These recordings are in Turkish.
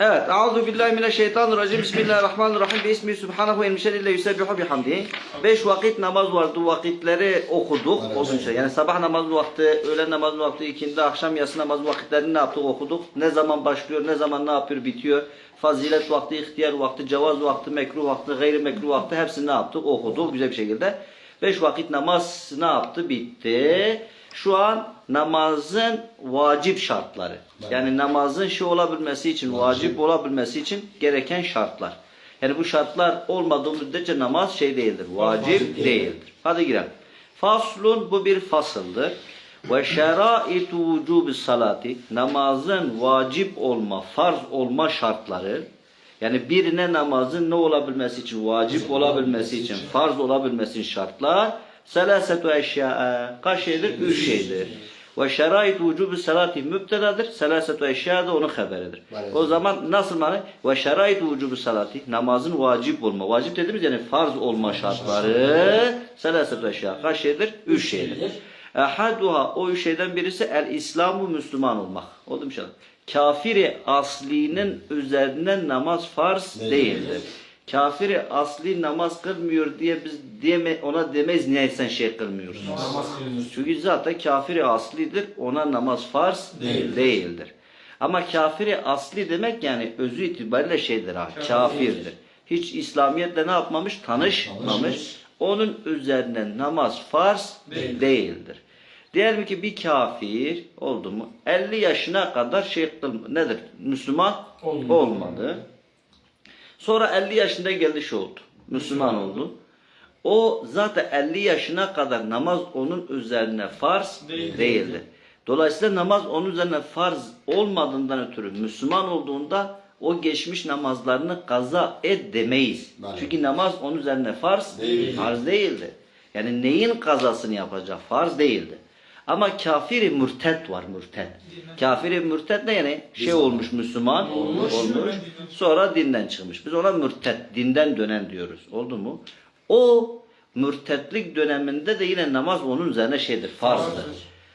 Evet. Euzu billahi mineşşeytanirracim. Bismillahirrahmanirrahim. Bismi subhanahu ve minşerriyle yusebbihu bihamdi. Beş vakit namaz vardı. Vakitleri okuduk. Olunca yani sabah namazı vakti, öğlen namazı vakti, ikindi, akşam yatsı namazı vakitlerini ne yaptık okuduk. Ne zaman başlıyor, ne zaman ne yapıyor, bitiyor. Fazilet vakti, ihtiyar vakti, cevaz vakti, mekruh vakti, gayri mekruh vakti hepsini ne yaptık? Okuduk güzel bir şekilde. Beş vakit namaz ne yaptı? Bitti. Şu an namazın vacip şartları. Yani namazın şey olabilmesi için, vacip olabilmesi için gereken şartlar. Yani bu şartlar olmadığı müddetçe namaz şey değildir, vacip değildir. Hadi girelim. Faslun bu bir fasıldır. Ve şeraitu vücubi salati namazın vacip olma, farz olma şartları yani birine namazın ne olabilmesi için, vacip olabilmesi için, farz olabilmesi için şartlar selasetu eşya kaç şeydir? Üç şeydir. Ve şerait vücubu salati mübtedadır. Selasetu eşya da onun haberidir. O zaman nasıl mani? Ve şerait vücubu salati namazın vacip olma. Vacip dediğimiz yani farz olma şartları selasetu eşya kaç şeydir? Üç şeydir. Ehaduha o üç şeyden birisi el İslamu Müslüman olmak. Oldu mu inşallah? Kafiri aslinin üzerine namaz farz değildir. Kafiri asli namaz kılmıyor diye biz diyeme, ona demeyiz niye sen şey kılmıyorsun. Namaz. Çünkü zaten kafiri aslidir. Ona namaz farz değildir. Ama kafiri asli demek yani özü itibariyle şeydir ha. Kafirdir. Hiç İslamiyetle ne yapmamış? Tanışmamış. Onun üzerine namaz farz değildir. Diyelim ki bir kafir oldu mu 50 yaşına kadar şey nedir? Müslüman Olmadı. olmadı. Sonra 50 yaşında geldi şey oldu. Müslüman oldu. O zaten 50 yaşına kadar namaz onun üzerine farz Değil. değildir. Dolayısıyla namaz onun üzerine farz olmadığından ötürü Müslüman olduğunda o geçmiş namazlarını kaza et demeyiz. Evet. Çünkü namaz onun üzerine farz Değil. farz değildir. Yani neyin kazasını yapacak? Farz değildir. Ama kafiri mürted var mürted. Kafiri mürted ne yani? Şey olmuş Müslüman olmuş. Sonra dinden çıkmış. Biz ona mürted, dinden dönen diyoruz. Oldu mu? O mürtedlik döneminde de yine namaz onun üzerine şeydir, farzdır.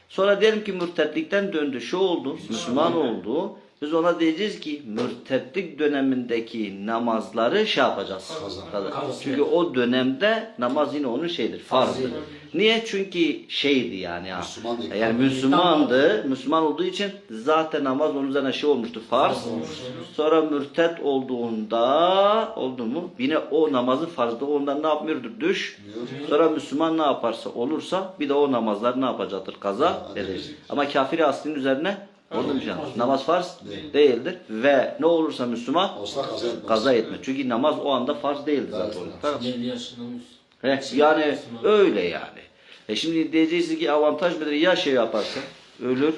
Sonra diyelim ki mürtedlikten döndü, şu oldu, Müslüman oldu. Biz ona diyeceğiz ki mürtedlik dönemindeki namazları şey yapacağız. Kaza. Kaza. Çünkü o dönemde namaz yine onun şeydir, farzdır. Niye? Çünkü şeydi yani. ya. Müslüman değil. Yani Müslümandı. Müslüman olduğu için zaten namaz onun üzerine şey olmuştu, farz. Sonra mürted olduğunda oldu mu? Yine o namazın farzda ondan ne yapmıyordur? Düş. Sonra Müslüman ne yaparsa olursa bir de o namazlar ne yapacaktır? Kaza edecek. Ama kafiri aslının üzerine oldu mu canım? Namaz farz değildir. Ve ne olursa Müslüman Olsa kaza etmez. kaza. Çünkü namaz o anda farz değildir zaten. Evet, Tamam. 50 yaşında Müslüman. He, yani öyle yani. E şimdi diyeceğiz ki avantaj mıdır? Ya şey yaparsa ölür.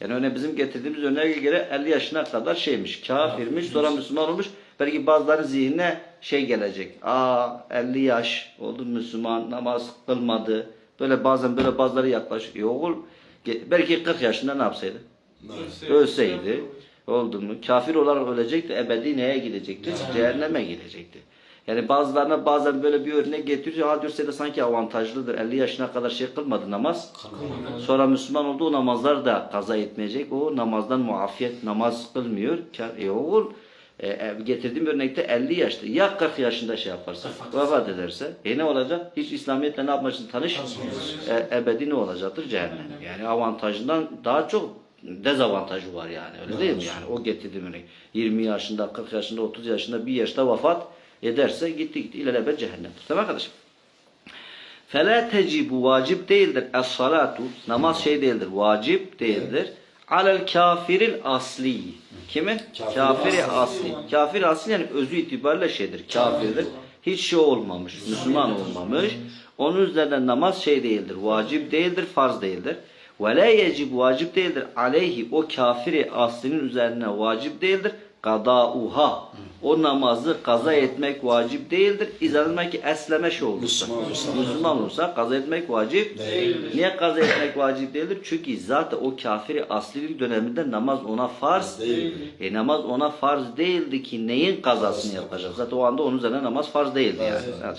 Yani öyle bizim getirdiğimiz örneğe göre 50 yaşına kadar şeymiş, kafirmiş, sonra Müslüman olmuş. Belki bazıları zihnine şey gelecek. Aa 50 yaş oldu Müslüman, namaz kılmadı. Böyle bazen böyle bazıları yaklaşıyor. Yok, belki 40 yaşında ne yapsaydı? Ölseydi oldu mu? Kafir olarak ölecekti. Ebedi neye gidecekti? Cehenneme gidecekti. Yani bazılarına bazen böyle bir örnek getiriyor. Ha diyor de sanki avantajlıdır. 50 yaşına kadar şey kılmadı namaz. Sonra Müslüman oldu o namazlar da kaza etmeyecek. O namazdan muafiyet namaz kılmıyor. E oğul e, e, getirdiğim örnekte 50 yaşta ya 40 yaşında şey yaparsa vefat ederse e ne olacak? Hiç İslamiyet'le ne yapmak için tanış? E, ebedi ne olacaktır? Cehennem. Yani avantajından daha çok dezavantajı var yani. Öyle değil mi yani? O getirdiğim örnek. 20 yaşında, 40 yaşında, 30 yaşında bir yaşta vefat ederse gitti gitti ilelebet cehennemdir. Tamam arkadaşım? Fela tecibu vacip değildir. Es-salatu namaz şey değildir. Vacip değildir. Alel kafiril asli. Kimin? Kafiri Kafiri asli. asli. Kafir asli yani özü itibariyle şeydir. Kafirdir. Hiç şey olmamış. Müslüman olmamış. Onun üzerine namaz şey değildir. Vacip değildir. Farz değildir. Ve la yecib vacip değildir. Aleyhi o kafiri aslinin üzerine vacip değildir. Kadauha. O namazı kaza etmek vacip değildir. İzah ki esleme şey olursa. Müslüman olursa. Müslüman olursa kaza etmek vacip Değildir. Niye kaza etmek vacip değildir? Çünkü zaten o kafiri aslilik döneminde namaz ona farz Değildi. E namaz ona farz değildi ki neyin kazasını yapacak? Zaten o anda onun üzerine namaz farz değildi yani.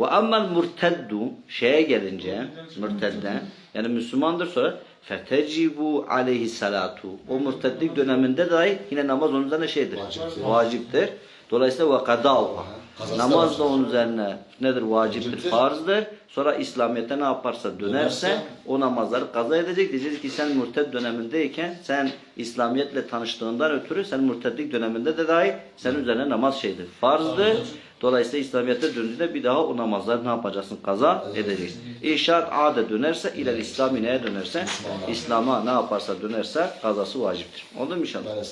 Ve ammel murteddu şeye gelince mürtedden yani Müslümandır sonra fetecibu aleyhi salatu. O murtedlik döneminde dahi yine namaz onun üzerine şeydir. Vaciptir. Vaciptir. Dolayısıyla ve. Kazası Namaz da onun üzerine nedir? Vaciptir, farzdır. Sonra İslamiyet'e ne yaparsa dönerse Dönerse- o namazları kaza edecek. Diyeceğiz ki sen mürted dönemindeyken sen İslamiyetle tanıştığından ötürü sen mürtedlik döneminde de dahi senin üzerine namaz şeydir. Farzdır. Dolayısıyla İslamiyet'e döndüğünde bir daha o namazları ne yapacaksın? Kaza edeceksin. İnşaat ade dönerse, ileri İslami neye dönerse, İslam'a. Ne yaparsa dönerse kazası vaciptir. Oldu mu inşallah?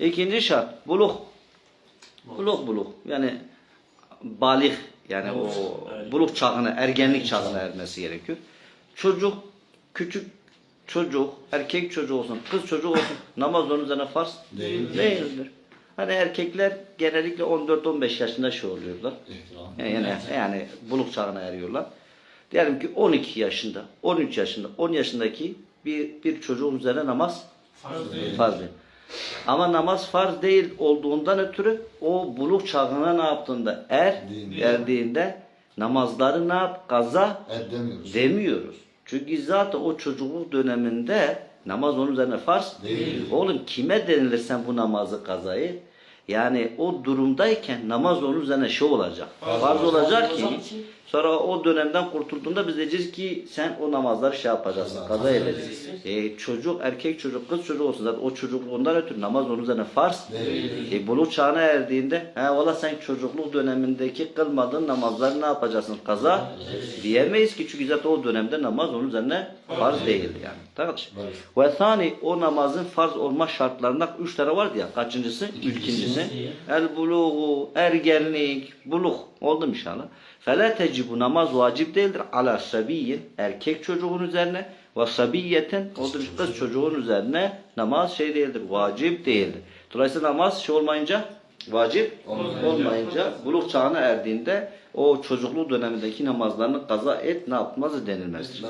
İkinci şart buluk. Buluk buluk. Yani balik yani o buluk çağına, ergenlik çağına ermesi gerekiyor. Çocuk, küçük çocuk, erkek çocuğu olsun, kız çocuğu olsun namaz onun üzerine farz Değil. değildir. Hani erkekler genellikle 14-15 yaşında şey oluyorlar. İhtiram. Yani, yani buluk çağına eriyorlar. Diyelim ki 12 yaşında, 13 yaşında, 10 yaşındaki bir, bir çocuğun üzerine namaz Farz değil. farz değil. Ama namaz farz değil olduğundan ötürü o buluk çağına ne yaptığında er Değil. erdiğinde namazları ne yap kaza Edemiyoruz. demiyoruz. Çünkü zaten o çocukluk döneminde namaz onun üzerine farz Değil. Oğlum kime denilir sen bu namazı kazayı? Yani o durumdayken namaz onun üzerine şey olacak. Farz, Farz olacak ki olacak ki- sonra o dönemden kurtulduğunda biz diyeceğiz ki sen o namazları şey yapacaksın. Kaza- edeceksin. E, çocuk erkek çocuk kız çocuk olsun zaten o çocukluğundan ötürü namaz onun üzerine farz. Değil. E, buluk çağına erdiğinde he valla sen çocukluk dönemindeki kılmadığın namazları ne yapacaksın? Kaza diyemeyiz ki çünkü zaten o dönemde namaz onun üzerine farz değildi yani. Tamam. Ve thani o namazın farz olma şartlarından üç tane vardı ya. Kaçıncısı? İkincisi. El buluğu, ergenlik, buluk. Oldu mu inşallah? Fela tecibu namaz vacip değildir. Ala sabiyyin, erkek çocuğun üzerine ve sabiyyetin, oldu mu? Kız çocuğun üzerine namaz şey değildir. Vacip değildir. Dolayısıyla namaz şey olmayınca, vacip olmayınca, buluk çağına erdiğinde o çocukluk dönemindeki namazlarını kaza et ne yapmaz denilmezdir.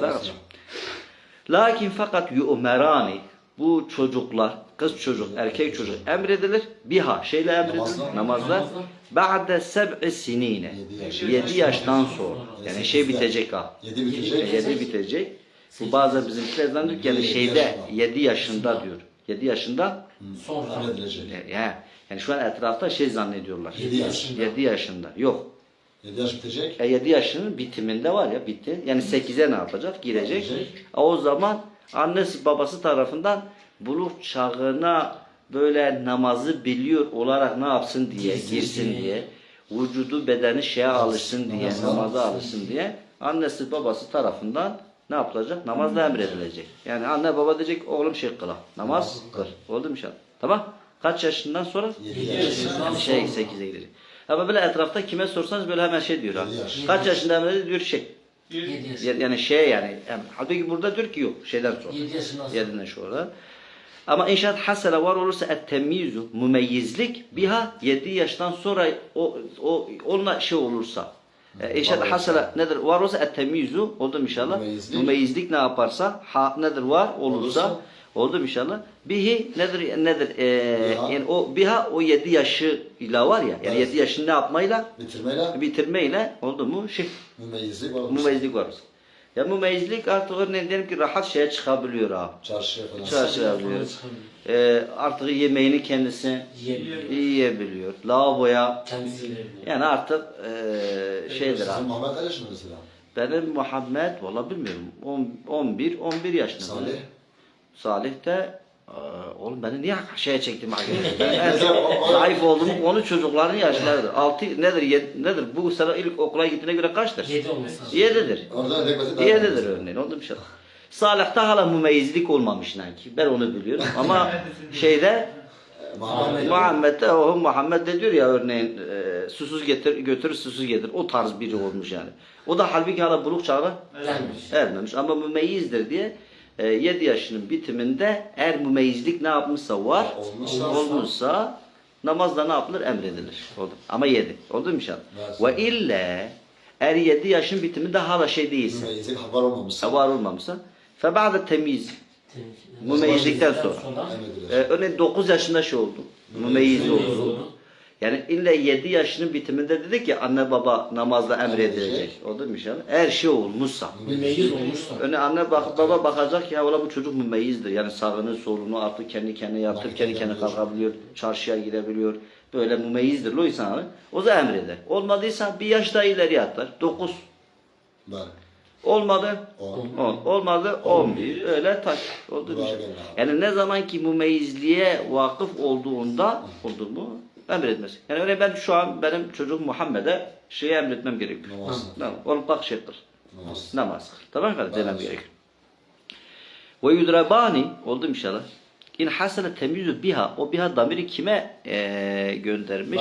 Lakin fakat yu'merani bu çocuklar, kız çocuk, erkek çocuk emredilir. Biha şeyle emredilir. Namazla. Namazla. Ba'de seb'i sinine. Yedi yaş. 7 yaştan sonra. Yani şey bitecek ha. Yedi bitecek. 7 bitecek. Bu bazı bizimkiler zannediyor ki yani Yedi şeyde yaşında. 7 yaşında diyor. 7 yaşında Sonra. Emredilecek. yani, yani şu an etrafta şey zannediyorlar. Yedi yaş. 7 yaşında. Yok. Yedi yaş bitecek. E 7 yaşının bitiminde var ya bitti. Yani 8'e ne yapacak? Girecek. Girecek. E, O zaman annesi babası tarafından buluk çağına böyle namazı biliyor olarak ne yapsın diye, Girsin diye. vücudu bedeni şeye alışsın diye, Namaza alışsın. diye annesi babası tarafından ne yapılacak? Namazla emredilecek. Yani anne baba diyecek oğlum şey kıla. Namaz kıl. Oldu mu inşallah? Tamam. Kaç yaşından sonra? Yedi Yedi yaş. yaşından Yani şey 8'e gidecek. Ama böyle etrafta kime sorsanız böyle hemen şey diyor ha. Kaç yaşında emrediyor diyor şey. 7 yaşında. Yani şey yani. halbuki burada diyor ki yok şeyden sonra. 7 yaşından sonra. Yedinden sonra. Ama inşaat hasele var olursa et-temyizu, mumeyyizlik biha 7 yaştan sonra o, o onunla şey olursa. E, inşaat hasele olursa. nedir? Var olursa et-temyizu oldu mu inşallah? Mumeyyizlik. Mumeyyizlik ne yaparsa ha, nedir var olursa, Olursa. oldu mu inşallah? Bihi nedir nedir? E, Biha. yani o biha o 7 yaşıyla var ya. Yani Evet. 7 yaşını ne yapmayla? Bitirmeyle Bitirmeyle oldu mu? Şey mümeyyizlik var. Mumeyyizlik var. Ya mumeyyizlik artık örneğin diyelim ki rahat şeye çıkabiliyor ha. Çarşıya falan. Çarşıya çıkabiliyor. Ee, artık yemeğini kendisi Yiyebiliyor. yiyebiliyor. Lavaboya Kendisiyle biliyor. yani artık ee, şeydir Sizin ha. Muhammed kaç yaşında mesela? Benim Muhammed valla bilmiyorum. On- 11 11 yaşında. Salih. Salih de oğlum beni niye şeye çektim abi? Ben en zayıf oldum. Onu çocukların yaşlarıdır. 6 nedir? Yedi, nedir? Bu sene ilk okula gittiğine göre kaçtır? 7 olması lazım. 7'dir. Orada rekabeti daha Diğeridir örneğin. Oldu bir şey. Salih'te hala mumeyyizlik olmamış ki. Ben onu biliyorum. Ama şeyde Muhammed. Muhammed'de o Muhammed de diyor ya örneğin e, susuz getir götür susuz getir. O tarz biri olmuş yani. O da halbuki hala buluk çağına Gelmiş. ermemiş ama mümeyyizdir diye e, 7 yaşının bitiminde eğer mümeyyizlik ne yapmışsa var Olmuşsa- olmuşsa namazda ne yapılır emredilir. Oldu. Ama 7. Oldu mu inşallah? Ve ille eğer 7 yaşın bitiminde hala şey değilse Mümeyyizlik haber olmamışsa. var olmamışsa feba'de temiz Temiz. Mümeyyizlikten sonra. Emredilir. ee, örneğin 9 yaşında şey oldu. Mümeyyiz oldu. Yani illa 7 yaşının bitiminde dedik ki anne baba namazla emredilecek. O değil mi inşallah? Eğer şey olmuşsa. Mümeyyiz olmuşsa. Öne anne bak, baba bakacak ya ola bu çocuk mümeyyizdir. Yani sağını solunu artık kendi kendine yaptır, kendi kendine kalkabiliyor, çarşıya girebiliyor. Böyle mümeyyizdir o insan. O da emreder. Olmadıysa bir yaş daha ileri atlar. 9. Bəli. Olmadı On. 10. Olmadı 11. Öyle tak. Oldu bir şey. Yani ne zaman ki mümeyyizliğe vakıf olduğunda oldu mu emretmez. Yani örneğin ben şu an benim çocuğum Muhammed'e şeyi emretmem gerekiyor. Namaz. Tamam. Oğlum kalk şey kıl. Namaz. Namaz kıl. Tamam mı? Demem gerekiyor. Ve yudrabani oldu inşallah. İn hasene temyizu biha. O biha damiri kime e, göndermiş?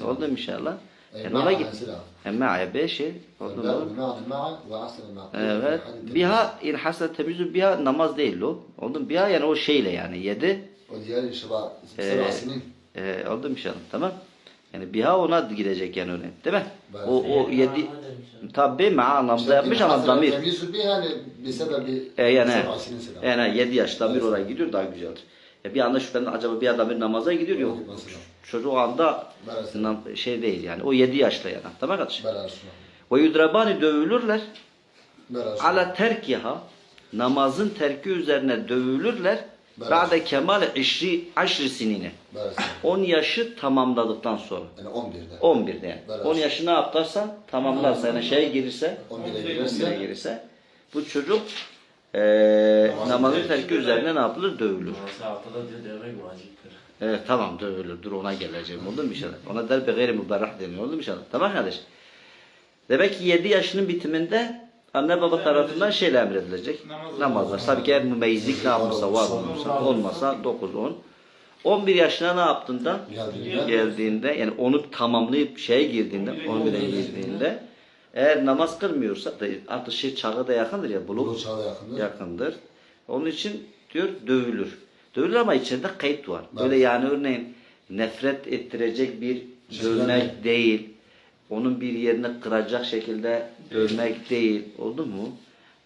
E, oldu inşallah. Yani ona git. Ma'a beşi. Şey, evet. Biha in hasene temyizu biha namaz değil o. Oldu biha yani o şeyle yani yedi. O diğer inşallah. Ee, e, aldım inşallah şey tamam. Yani biha ona gidecek yani öyle değil mi? Bari. O o yedi tabi ma anlamda yapmış ama damir. E, yani yani yedi yaşta bir oraya gidiyor daha güzeldir. E, bir anda şüphelendim acaba bir adam bir namaza gidiyor yok. Çocuğu o anda şey değil yani o yedi yaşta yani tamam kardeşim. Ve yudrabani dövülürler. Ala terkiha namazın terki üzerine dövülürler. Ba'de kemal işri aşri sinine. 10 yaşı tamamladıktan sonra. Yani 11'de. 11'de yani. Beraber. 10 yaşı ne yaparsan tamamlarsa yani şeye girse 11'e girerse, 11'e girerse bu çocuk e, namazın terki üzerine ne yapılır? Dövülür. Evet tamam dövülür. Dur ona geleceğim. Oldu mu inşallah? Ona derbe gayri mübarah deniyor. Oldu mu inşallah? Tamam kardeş. Demek ki 7 yaşının bitiminde anne baba tarafından şeyle emredilecek. Namazlar. Tabii ki eğer mümeyyizlik ne yapmışsa var olmuşsa olmasa 9 10. 11 yaşına ne yaptığında geldiğinde geldiğinde yani onu tamamlayıp şeye girdiğinde 11'e girdiğinde eğer namaz kılmıyorsa da artık şey çağı da yakındır ya buluk Buluk yakındır. yakındır. Onun için diyor dövülür. Dövülür ama içeride kayıt var. Evet. Böyle yani örneğin nefret ettirecek bir dövmek değil. Onun bir yerini kıracak şekilde dövmek değil. Oldu mu?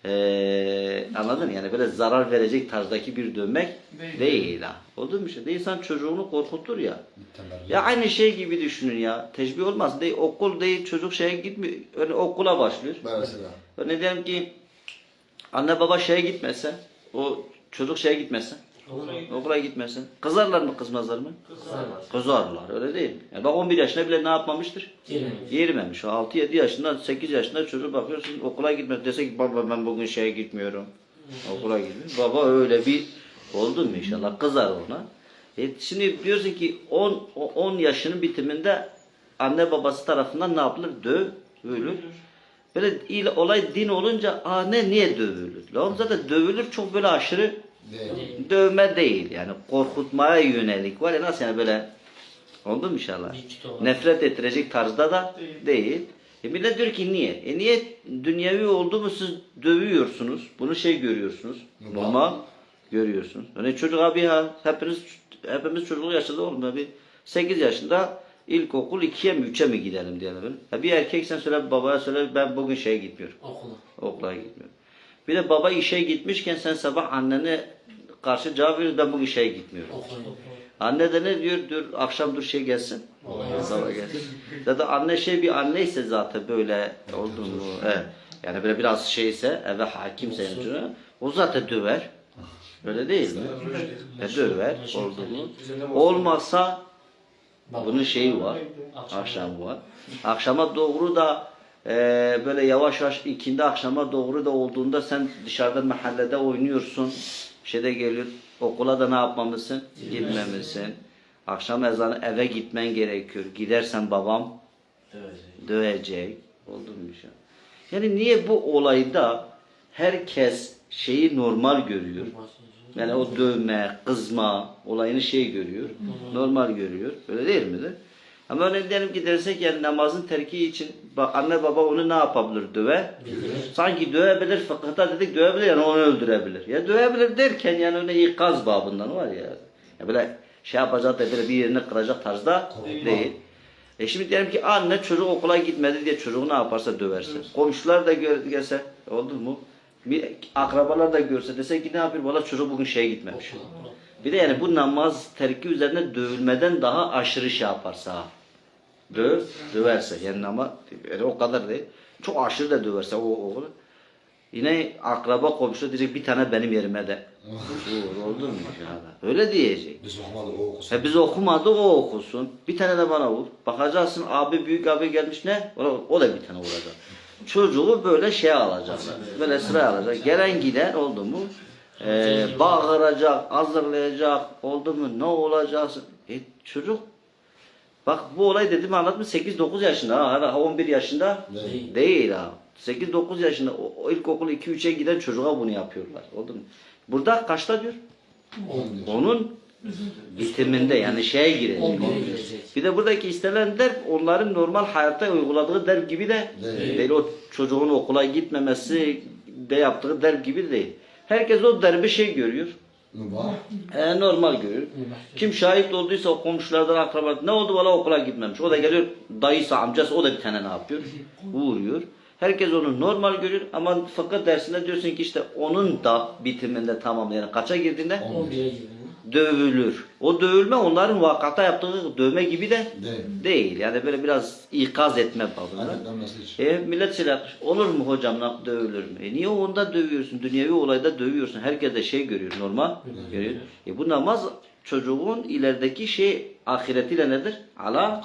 Ee, anladın mı? Yani böyle zarar verecek tarzdaki bir dövmek değil, ha. Oldu mu işte? İnsan çocuğunu korkutur ya. Ya aynı şey gibi düşünün ya. Teşbih olmaz. Değil, okul değil çocuk şeye gitmiyor. Öyle okula başlıyor. Mesela Örneğin diyelim ki anne baba şeye gitmese, o çocuk şeye gitmese, okula gitmese. Kızarlar mı kızmazlar mı? Kızarmaz. Kızarlar öyle değil mi? Yani bak 11 yaşında bile ne yapmamıştır? Girmemiş. Girmemiş. O 6-7 yaşında, 8 yaşında çocuk bakıyorsun okula gitmez. Dese ki baba ben bugün şeye gitmiyorum. Okula gitmiyorum. Baba öyle bir oldu mu inşallah kızar ona. E şimdi diyorsun ki 10 o 10 yaşının bitiminde anne babası tarafından ne yapılır? Dövülür. Böyle il, olay din olunca aa ne niye dövülür? Lan zaten dövülür çok böyle aşırı değil. dövme değil yani korkutmaya yönelik var ya nasıl yani böyle oldu mu inşallah? Nefret ettirecek tarzda da değil. E millet diyor ki niye? E niye dünyevi oldu mu siz dövüyorsunuz? Bunu şey görüyorsunuz. Normal. Görüyorsunuz. Hani çocuk abi ya hepiniz hepimiz çocukluk yaşında oğlum bir 8 yaşında ilkokul 2'ye mi 3'e mi gidelim diyelim. Ha bir erkek sen söyle babaya söyle ben bugün şeye gitmiyorum. Okula. Okula gitmiyorum. Bir de baba işe gitmişken sen sabah annene karşı cevap veriyorsun ben bugün şeye gitmiyorum. Okula. Anne de ne diyor? Diyor akşam dur şey gelsin. Sabah gelsin. Zaten anne şey bir anneyse zaten böyle oldu mu? Evet. Yani böyle biraz şeyse eve hakimse o zaten döver. Öyle değil mi? E, döver oldu mu? Olmazsa bunun şeyi var. Akşam var. Akşama doğru da e, böyle yavaş yavaş ikindi akşama doğru da olduğunda sen dışarıda mahallede oynuyorsun. Şeyde geliyor. Okula da ne yapmamışsın? Gitmemişsin. Akşam ezanı eve gitmen gerekiyor. Gidersen babam Dövecek. dövecek. Oldu mu şey? Yani niye bu olayda herkes şeyi normal görüyor? Yani o dövme, kızma olayını şey görüyor. Normal görüyor. Öyle değil midir? Ama öyle diyelim ki dersek yani namazın terki için bak anne baba onu ne yapabilir? Döve. Sanki dövebilir fıkıhta dedik dövebilir yani onu öldürebilir. Ya dövebilir derken yani öyle ikaz babından var ya. ya böyle şey yapacak da böyle bir yerini kıracak tarzda değil. E şimdi diyelim ki anne çocuk okula gitmedi diye çocuğu ne yaparsa döverse. Komşular da gör, gelse oldu mu? Bir akrabalar da görse dese ki ne yapıyor? Valla çocuk bugün şeye gitmemiş. Bir de yani bu namaz terki üzerine dövülmeden daha aşırı şey yaparsa. Döv, döverse. Yani ama yani o kadar değil. Çok aşırı da döverse o oğlu. Yine akraba komşu diyecek bir tane benim yerime de. Vur, oldu mu inşallah? Öyle diyecek. Biz okumadık o okusun. E biz okumadık o okusun. Bir tane de bana vur. Bakacaksın abi büyük abi gelmiş ne? O, o da bir tane vuracak. Çocuğu böyle şey alacaklar. Böyle sıra alacak. Gelen giden oldu mu? E, bağıracak, hazırlayacak. Oldu mu? Ne olacaksın? E, çocuk Bak bu olay dedim anlatmış 8-9 yaşında ha. Hala 11 yaşında Değil. değil ha. 8-9 yaşında o, ilkokul 2-3'e giden çocuğa bunu yapıyorlar. Oldu mu? Burada kaçta diyor? On diyor. Onun bitiminde yani şeye girecek. 11'e girecek. Bir de buradaki istenen derp onların normal hayatta uyguladığı derp gibi de Değil. değil. O çocuğun okula gitmemesi de yaptığı derp gibi değil. Herkes o derbi şey görüyor. Mübah. E, normal görüyor. Kim şahit olduysa o komşulardan akrabalar ne oldu valla okula gitmemiş. O da geliyor dayısı amcası o da bir tane ne yapıyor? Vuruyor. Herkes onu normal görüyor ama fıkıh dersinde diyorsun ki işte onun da bitiminde tamam yani kaça girdiğinde 11'e girdin. Dövülür. O dövülme onların vakata yaptığı dövme gibi de Değil. değil. Yani böyle biraz ikaz etme babında. E millet şey yapmış. Olur mu hocam dövülür mü? E niye onda dövüyorsun? Dünyevi olayda dövüyorsun. Herkes de şey görüyor normal görüyor. E bu namaz çocuğun ilerideki şey ahiretiyle nedir? Ala.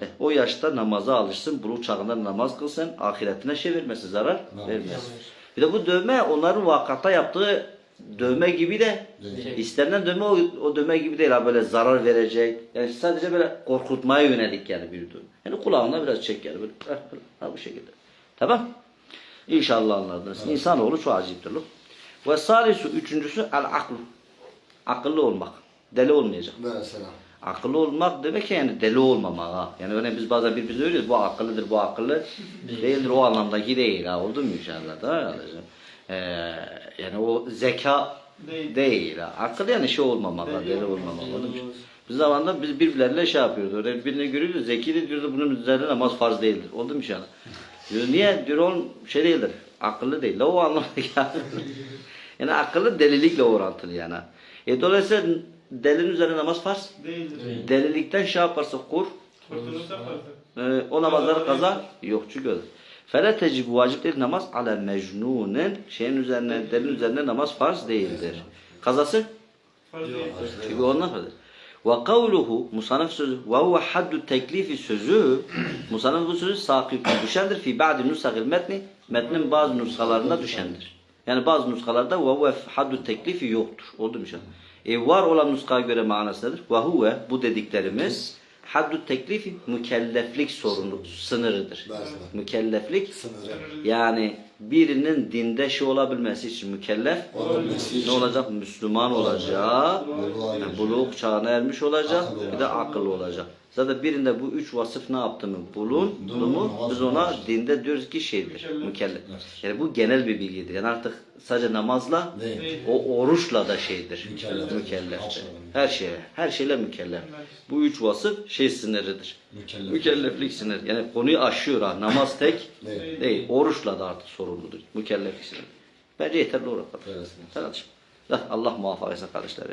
E, o yaşta namaza alışsın, buluk çağında namaz kılsın, ahiretine şey vermesin, zarar vermez. Bir de bu dövme onların vakata yaptığı dövme gibi de Değil. istenilen dövme o, o dövme gibi değil ha böyle zarar verecek. Yani sadece böyle korkutmaya yönelik yani bir dövme. Yani kulağına biraz çek yani böyle ha, ha, bu şekilde. Tamam? İnşallah anladınız. İnsanoğlu çok aciptir. Ve salisu üçüncüsü el aklu. Akıllı olmak. Deli olmayacak. Mesela. Akıllı olmak demek ki yani deli olmamak ha. Yani örneğin biz bazen birbirimize öyle bu akıllıdır, bu akıllı değildir. O anlamdaki değil ha. Oldu mu inşallah da kardeşim? Ee, yani o zeka değil, ha. Akıl yani şey olmamak ha, deli olmamak. Oldu mu? Biz birbirleriyle şey yapıyordu. Örneğin birini görüyordu, zeki de diyordu bunun üzerine namaz farz değildir. Oldu mu inşallah? Diyor, niye? Diyor oğlum şey değildir, akıllı değil. La o anlamdaki Yani akıllı delilikle orantılı yani. E, dolayısıyla delinin üzerine namaz farz. Değildir. Delilikten şey yaparsa kur, Kurtulursa farz. e, o namazları kaza yok çünkü öyle. Fele tecib vacip değil namaz ale mecnunen şeyin üzerine, delinin üzerine namaz farz değildir. Kazası? Farz değildir. Çünkü ondan farz. Ve kavluhu musanif sözü ve huve haddu teklifi sözü musanif bu sözü sakip düşendir fi ba'di nusagil metni metnin bazı nuskalarında düşendir. Yani bazı nuskalarda ve huve haddu teklifi yoktur. Oldu mu inşallah? E, var olan nuskaya göre manası nedir? Ve huve bu dediklerimiz haddu teklifi mükelleflik sorunu sınırıdır. Mesela. Mükelleflik Sınırı. yani birinin dinde şey olabilmesi için mükellef Olabilmesi ne için. olacak? Müslüman olacak. Yani erecek. buluk çağına ermiş olacak. Bir de akıllı olacak. Zaten birinde bu üç vasıf ne yaptı mı? Bulundu Bulundu mu? mu? Biz ona dinde diyoruz ki şeydir. Mükellef. Yani bu genel bir bilgidir. Yani artık sadece namazla Değil. o oruçla da şeydir. Mükellef. Mükelleftir. Her şeye. Her şeyle mükellef. Bu üç vasıf şey sınırıdır. Mükellef. Mükelleflik sınır. Yani konuyu aşıyor ha. Namaz tek Değil. değil. Oruçla da artık sorumludur. Mükelleflik sınır. Bence yeterli olarak. Evet. Kardeşim. Allah muvaffak etsin kardeşleri.